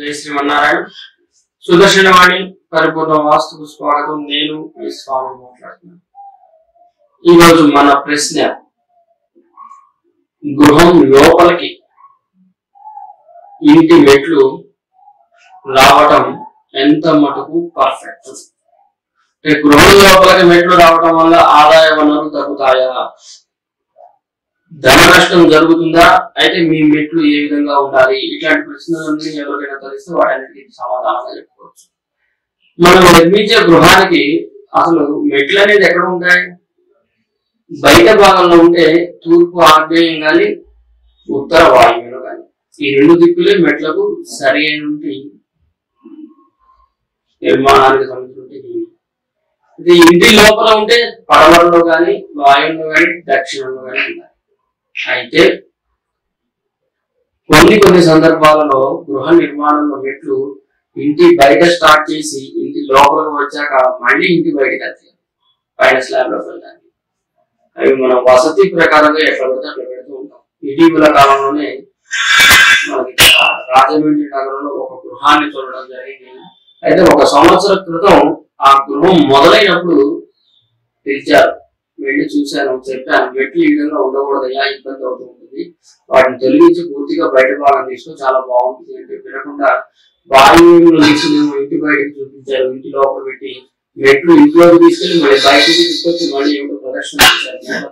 జై శ్రీమన్నారాయణ. సుదర్శనవాణి పరిపూర్ణ వాస్తుకు స్వాగతం. నేను మీ స్వామి మాట్లాడుతున్నాను. ఈరోజు మన ప్రశ్న గృహం లోపలికి ఇంటి మెట్లు రావటం ఎంత మటుకు పర్ఫెక్ట్ అంటే గృహం లోపలికి మెట్లు రావటం వల్ల ఆదాయ వనరులు తగ్గుతాయా? నష్టం జరుగుతుందా? అయితే మీ మెట్లు ఏ విధంగా ఉండాలి? ఇట్లాంటి ప్రశ్నలన్నీ ఎవరికైనా తెలిస్తే వాటన్నిటికీ సమాధానంగా చెప్పుకోవచ్చు. మనం నిర్మించే గృహానికి అసలు మెట్లు అనేది ఎక్కడ ఉంటాయి? బయట భాగంలో ఉంటే తూర్పు ఆగ్నేయం కానీ ఉత్తర వాయువ్యంలో కానీ ఈ రెండు దిక్కులే మెట్లకు సరి అయినటువంటి నిర్మాణానికి సంబంధించిన ఇది ఇంటి లోపల ఉంటే పడవల్లో కానీ వాయువులో కానీ దక్షిణంలో కానీ ఉండాలి అయితే కొన్ని కొన్ని సందర్భాలలో గృహ నిర్మాణంలో మెట్లు ఇంటి బయట స్టార్ట్ చేసి ఇంటి లోపలికి వచ్చాక మళ్ళీ ఇంటి బయటకు వస్తాయి పైన స్లాబ్లోకి వెళ్ళడానికి అవి మనం వసతి ప్రకారంగా ఎట్లా పడితే అట్లా పెడుతూ ఉంటాం. ఇటీవల కాలంలోనే మనకి రాజమండ్రి నగరంలో ఒక గృహాన్ని చూడడం జరిగింది. అయితే ఒక సంవత్సరం క్రితం ఆ గృహం మొదలైనప్పుడు పిలిచారు వెళ్ళి చూశాను. చెప్పాను మెట్లు ఈ ఉండకూడదు ఉండకూడదయ్యా ఇబ్బంది అవుతూ ఉంటుంది. వాటిని తొలగించి పూర్తిగా బయట భాగం తీసుకుని చాలా బాగుంటుంది. అంటే వినకుండా వాయువులు మేము ఇంటి బయటకు చూపించారు. ఇంటి లోపల పెట్టి మెట్లు ఇంట్లోకి తీసుకెళ్ళి మళ్ళీ బయటకి తీసుకొచ్చి మళ్ళీ ఏమిటో ప్రదర్శన చేశారు.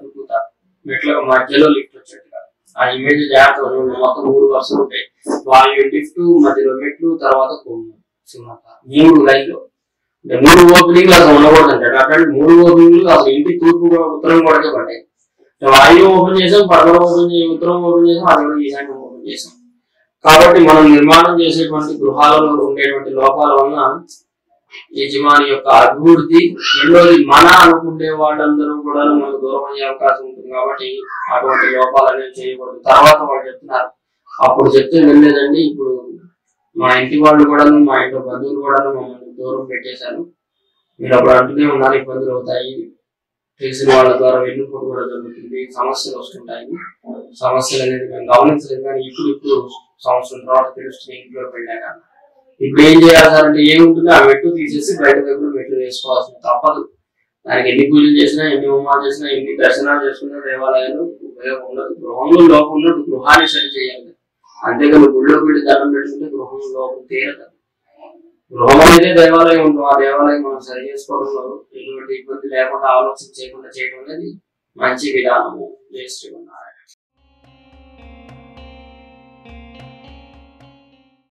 మెట్ల మధ్యలో లిఫ్ట్ వచ్చేట్టుగా. ఆ ఇమేజ్ జాగ్రత్త మొత్తం మూడు వరుసలు ఉంటాయి. వాయు లిఫ్ట్ మధ్యలో మెట్లు తర్వాత కొమ్ము. సింహత మూడు లైన్లు. మూడు ఓపెనింగ్లు అసలు ఉండకూడదు అంటాడు. అట్లాంటి మూడు ఓపెనింగ్లు అసలు ఇంటి తూర్పు కూడా ఉత్తరం కూడా పడ్డాయి వాయు ఓపెన్ చేసాం పడవ ఓపెన్ చేసి ఉత్తరం ఓపెన్ చేసాం అది కూడా ఈశాన్యం ఓపెన్ చేసాం. కాబట్టి మనం నిర్మాణం చేసేటువంటి గృహాలలో ఉండేటువంటి లోపాల వలన యజమాని యొక్క అభివృద్ధి రెండోది మన అనుకునే వాళ్ళందరూ కూడా మనకు దూరం అయ్యే అవకాశం ఉంటుంది కాబట్టి అటువంటి లోపాలు అనేవి చేయకూడదు. తర్వాత వాళ్ళు చెప్తున్నారు. అప్పుడు చెప్తే వినలేదండి. ఇప్పుడు మా ఇంటి వాళ్ళు కూడా మా ఇంట్లో బంధువులు కూడా మమ్మల్ని దూరం పెట్టేశారు. మీరు అప్పుడు అంటూనే ఉన్నారు ఇబ్బందులు అవుతాయి. తెలిసిన వాళ్ళ ద్వారా వెన్నుపోటు కూడా జరుగుతుంది. సమస్యలు వస్తుంటాయి. సమస్యలు అనేది మేము గమనించలేదు కానీ ఇప్పుడు ఇప్పుడు సంవత్సరం తర్వాత తెలుస్తుంది ఇంట్లో వెళ్ళాక ఇప్పుడు ఏం చేయాలి సార్ అంటే ఏముంటుంది ఆ మెట్లు తీసేసి బయట దగ్గర మెట్లు వేసుకోవాల్సింది. తప్పదు. దానికి ఎన్ని పూజలు చేసినా ఎన్ని హోమాలు చేసినా ఎన్ని దర్శనాలు చేసుకున్నా దేవాలయాలు ఉపయోగం ఉండదు. గృహంలో లోపం ఉన్నట్టు గృహాన్ని సరి చేయాలి. అంతేకాదు గుళ్ళో పెట్టి దండం పెట్టుకుంటే గృహం లోపం తీరదు. గృహం అనేది దేవాలయం ఉంటుంది ఆ దేవాలయం మనం సరి చేసుకోవడంలో ఎటువంటి ఇబ్బంది లేకుండా ఆలోచన చేయకుండా చేయడం అనేది మంచి విధానము. జయ